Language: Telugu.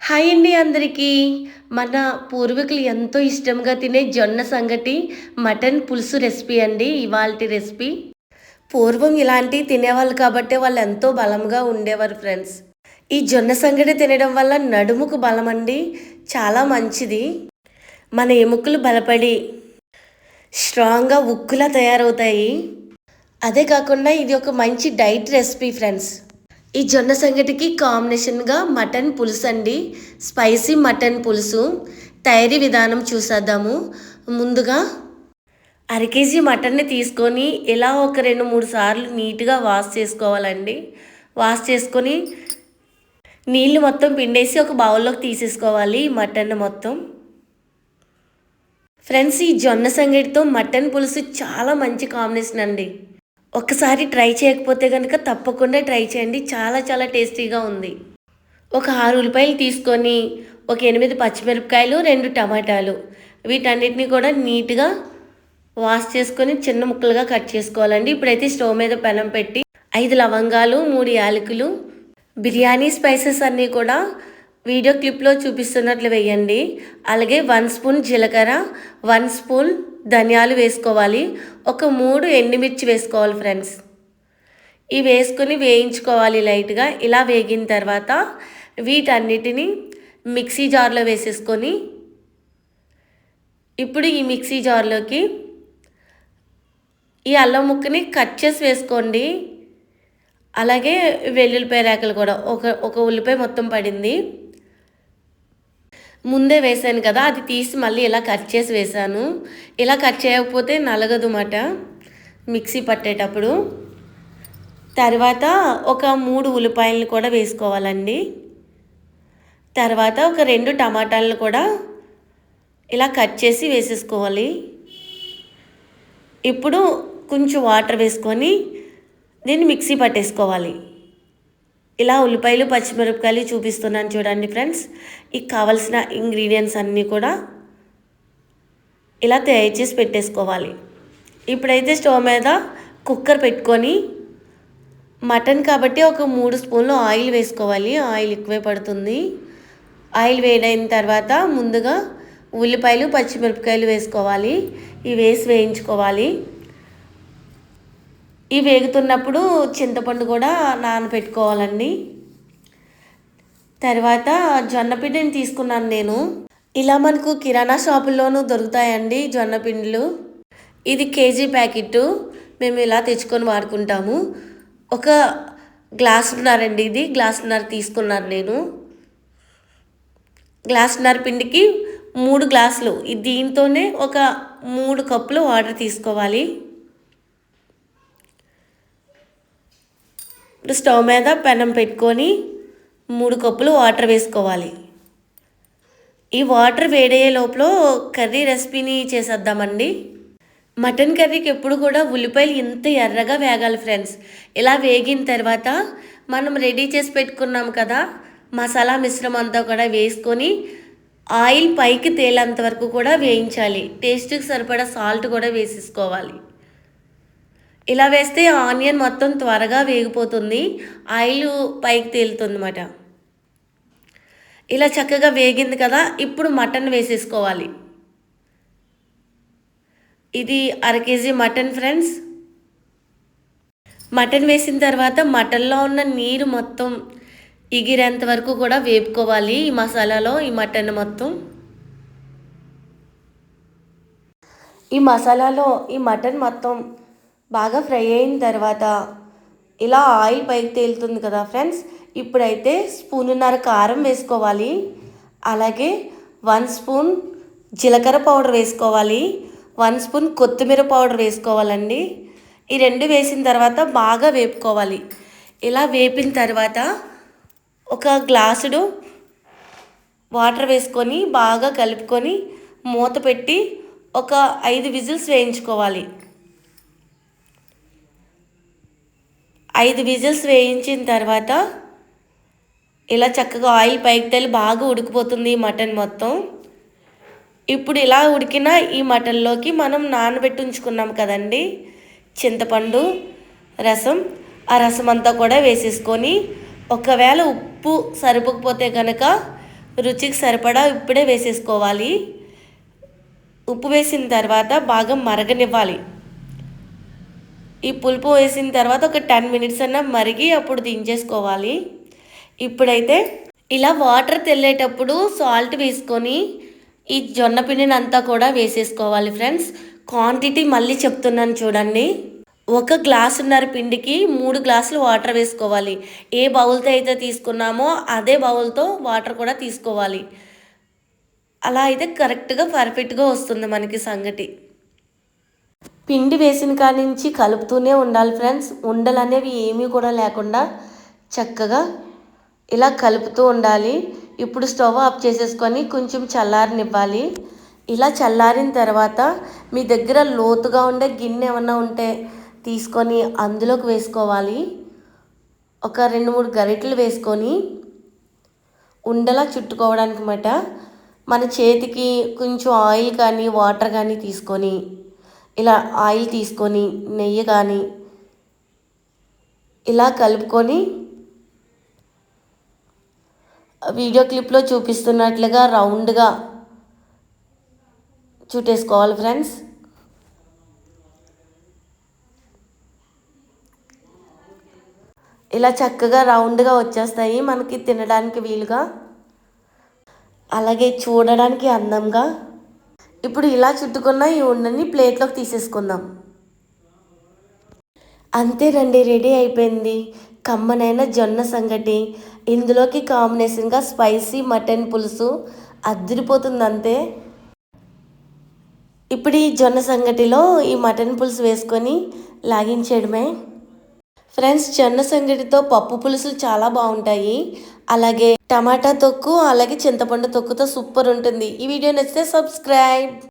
హాయ్ అండి అందరికీ. మన పూర్వీకులు ఎంతో ఇష్టంగా తినే జొన్న సంగటి మటన్ పులుసు రెసిపీ అండి ఇవాళ రెసిపీ. పూర్వం ఇలాంటివి తినేవాళ్ళు కాబట్టి వాళ్ళు ఎంతో బలంగా ఉండేవారు ఫ్రెండ్స్. ఈ జొన్న సంగటి తినడం వల్ల నడుముకు బలం అండి చాలా మంచిది. మన ఎముకలు బలపడి స్ట్రాంగ్గా ఉక్కులా తయారవుతాయి. అదే కాకుండా ఇది ఒక మంచి డైట్ రెసిపీ ఫ్రెండ్స్. ఈ జొన్న సంగటికి కాంబినేషన్గా మటన్ పులుసు అండి. స్పైసీ మటన్ పులుసు. తయారీ విధానం చూసేద్దాము. ముందుగా అర కేజీ మటన్ని తీసుకొని ఇలా ఒక రెండు మూడు సార్లు నీట్గా వాష్ చేసుకోవాలండి. వాష్ చేసుకొని నీళ్ళు మొత్తం పిండేసి ఒక బౌల్లోకి తీసేసుకోవాలి మటన్ మొత్తం. ఫ్రెండ్స్ ఈ జొన్న సంగటితో మటన్ పులుసు చాలా మంచి కాంబినేషన్ అండి. ఒక్కసారి ట్రై చేయకపోతే కనుక తప్పకుండా ట్రై చేయండి. చాలా చాలా టేస్టీగా ఉంది. ఒక ఆరు ఉల్లిపాయలు తీసుకొని ఒక ఎనిమిది పచ్చిమిరపకాయలు రెండు టమాటాలు. వీటన్నిటిని కూడా నీట్గా వాష్ చేసుకొని చిన్న ముక్కలుగా కట్ చేసుకోవాలండి. ఇప్పుడైతే స్టవ్ మీద పెనం పెట్టి ఐదు లవంగాలు మూడు యాలకులు బిర్యానీ స్పైసెస్ అన్నీ కూడా వీడియో క్లిప్లో చూపిస్తున్నట్లు వేయండి. అలాగే వన్ స్పూన్ జీలకర్ర వన్ స్పూన్ ధనియాలు వేసుకోవాలి. ఒక మూడు ఎండుమిర్చి వేసుకోవాలి ఫ్రెండ్స్. ఇవి వేసుకొని వేయించుకోవాలి లైట్గా. ఇలా వేగిన తర్వాత వీటన్నిటిని మిక్సీ జార్లో వేసేసుకొని ఇప్పుడు ఈ మిక్సీ జార్లోకి ఈ అల్లం ముక్కని కట్ చేసి వేసుకోండి. అలాగే వెల్లుల్లిపాయ రేకలు కూడా. ఒక ఒక ఉల్లిపాయ మొత్తం పడింది. ముందే వేసాను కదా అది తీసి మళ్ళీ ఇలా కట్ చేసి వేసాను ఇలా కట్ చేయకపోతే నలగదు మాట. మిక్సీ పట్టేటప్పుడు. తర్వాత ఒక మూడు ఉల్లిపాయలను కూడా వేసుకోవాలండి. తర్వాత ఒక రెండు టమాటాలను కూడా ఇలా కట్ చేసి వేసేసుకోవాలి. ఇప్పుడు కొంచెం వాటర్ వేసుకొని దీన్ని మిక్సీ పట్టేసుకోవాలి. ఇలా ఉల్లిపాయలు పచ్చిమిరపకాయలు చూపిస్తున్నాను చూడండి ఫ్రెండ్స్. ఈ కావలసిన ఇంగ్రీడియంట్స్ అన్నీ కూడా ఇలా తయారు చేసి పెట్టేసుకోవాలి. ఇప్పుడైతే స్టవ్ మీద కుక్కర్ పెట్టుకొని మటన్ కాబట్టి ఒక మూడు స్పూన్లు ఆయిల్ వేసుకోవాలి. ఆయిల్ ఎక్కువే పడుతుంది. ఆయిల్ వేడైన తర్వాత ముందుగా ఉల్లిపాయలు పచ్చిమిరపకాయలు వేసుకోవాలి. ఇవి వేసి వేయించుకోవాలి. ఇవి వేగుతున్నప్పుడు చింతపండు కూడా నానబెట్టుకోవాలండి తర్వాత జొన్నపిండిని తీసుకున్నాను నేను. ఇలా మనకు కిరాణా షాపుల్లోనూ దొరుకుతాయండి జొన్న పిండిలు ఇది కేజీ ప్యాకెట్ మేము ఇలా తెచ్చుకొని వాడుకుంటాము. ఒక గ్లాసున్నారండి ఇది. గ్లాసున్నర తీసుకున్నాను నేను. గ్లాసున్నర పిండికి మూడు గ్లాసులు. దీంతోనే ఒక మూడు కప్పులు వాటర్ తీసుకోవాలి. ఇప్పుడు స్టవ్ మీద పెనం పెట్టుకొని మూడు కప్పులు వాటర్ వేసుకోవాలి. ఈ వాటర్ వేడయ్యే లోపల కర్రీ రెసిపీని చేసేద్దామండి. మటన్ కర్రీకి ఎప్పుడు కూడా ఉల్లిపాయలు ఇంత ఎర్రగా వేగాలి ఫ్రెండ్స్. ఇలా వేగిన తర్వాత మనం రెడీ చేసి పెట్టుకున్నాం కదా మసాలా మిశ్రమం అంతా కూడా వేసుకొని ఆయిల్ పైకి తేలేంత వరకు కూడా వేయించాలి. టేస్ట్కి సరిపడా సాల్ట్ కూడా వేసేసుకోవాలి. ఇలా వేస్తే ఆనియన్ మొత్తం త్వరగా వేగిపోతుంది. ఆయిల్ పైకి తేలుతుంది అన్నమాట ఇలా చక్కగా వేగింది కదా ఇప్పుడు మటన్ వేసేసుకోవాలి. ఇది అర కేజీ మటన్ ఫ్రెండ్స్. మటన్ వేసిన తర్వాత మటన్లో ఉన్న నీరు మొత్తం ఎగిరేంత వరకు కూడా వేపుకోవాలి ఈ మసాలాలో ఈ మటన్ మొత్తం. ఈ మసాలాలో ఈ మటన్ మొత్తం బాగా ఫ్రై అయిన తర్వాత ఇలా ఆయిల్ పైకి తేలుతుంది కదా ఫ్రెండ్స్ ఇప్పుడైతే స్పూన్నర కారం వేసుకోవాలి. అలాగే వన్ స్పూన్ జీలకర్ర పౌడర్ వేసుకోవాలి. వన్ స్పూన్ కొత్తిమీర పౌడర్ వేసుకోవాలండి. ఈ రెండు వేసిన తర్వాత బాగా వేపుకోవాలి. ఇలా వేపిన తర్వాత ఒక గ్లాసుడు వాటర్ వేసుకొని బాగా కలుపుకొని మూత పెట్టి ఒక ఐదు విజిల్స్ వేయించుకోవాలి. ఐదు విజిల్స్ వేయించిన తర్వాత ఇలా చక్కగా ఆయిల్ పైకి తల్లి బాగా ఉడికిపోతుంది ఈ మటన్ మొత్తం. ఇప్పుడు ఇలా ఉడికిన ఈ మటన్లోకి మనం నానబెట్టి ఉంచుకున్నాం కదండి చింతపండు రసం. ఆ రసం అంతా కూడా వేసేసుకొని ఒకవేళ ఉప్పు సరిపోకపోతే కనుక రుచికి సరిపడా ఇప్పుడే వేసేసుకోవాలి. ఉప్పు వేసిన తర్వాత బాగా మరగనివ్వాలి. ఈ పులుపు వేసిన తర్వాత ఒక టెన్ మినిట్స్ అన్న మరిగి అప్పుడు దించేసుకోవాలి. ఇప్పుడైతే ఇలా వాటర్ తెల్లేటప్పుడు సాల్ట్ వేసుకొని ఈ జొన్న పిండిని అంతా కూడా వేసేసుకోవాలి ఫ్రెండ్స్. క్వాంటిటీ మళ్ళీ చెప్తున్నాను చూడండి. ఒక గ్లాసున్నర పిండికి మూడు గ్లాసులు వాటర్ వేసుకోవాలి. ఏ బౌల్తో అయితే తీసుకున్నామో అదే బౌల్తో వాటర్ కూడా తీసుకోవాలి. అలా అయితే కరెక్ట్గా పర్ఫెక్ట్గా వస్తుంది మనకి సంగటి. పిండి వేసిన కానించి నుంచి కలుపుతూనే ఉండాలి ఫ్రెండ్స్. ఉండలు అనేవి ఏమీ కూడా లేకుండా చక్కగా ఇలా కలుపుతూ ఉండాలి. ఇప్పుడు స్టవ్ ఆఫ్ చేసేసుకొని కొంచెం చల్లారనివ్వాలి. ఇలా చల్లారిన తర్వాత మీ దగ్గర లోతుగా ఉండే గిన్నె ఏమన్నా ఉంటే తీసుకొని అందులోకి వేసుకోవాలి. ఒక రెండు మూడు గరిటెలు వేసుకొని ఉండలా చుట్టుకోవడానికి మాట మన చేతికి కొంచెం ఆయిల్ కానీ వాటర్ కానీ తీసుకొని ఇలా ఆయిల్ తీసుకొని నెయ్యి కానీ ఇలా కలుపుకొని వీడియో క్లిప్లో చూపిస్తున్నట్లుగా రౌండ్గా చుట్టేసుకోవాలి ఫ్రెండ్స్. ఇలా చక్కగా రౌండ్గా వచ్చేస్తాయి మనకి తినడానికి వీలుగా. అలాగే చూడడానికి అందంగా. ఇప్పుడు ఇలా చుట్టుకున్న ఈ ఉండని ప్లేట్లోకి తీసేసుకుందాం. అంతేనండి రెడీ అయిపోయింది. కమ్మనైన జొన్న సంగటి. ఇందులోకి కాంబినేషన్గా స్పైసీ మటన్ పులుసు అద్దరిపోతుంది అంతే ఇప్పుడు ఈ జొన్న సంగటిలో ఈ మటన్ పులుసు వేసుకొని లాగించేయడమే. ఫ్రెండ్స్ జొన్న సంగటితో పప్పు పులుసులు చాలా బాగుంటాయి. అలాగే టమాటా తొక్కు అలాగే చింతపండు తొక్కుతో సూపర్ ఉంటుంది. ఈ వీడియో నచ్చితే సబ్స్క్రైబ్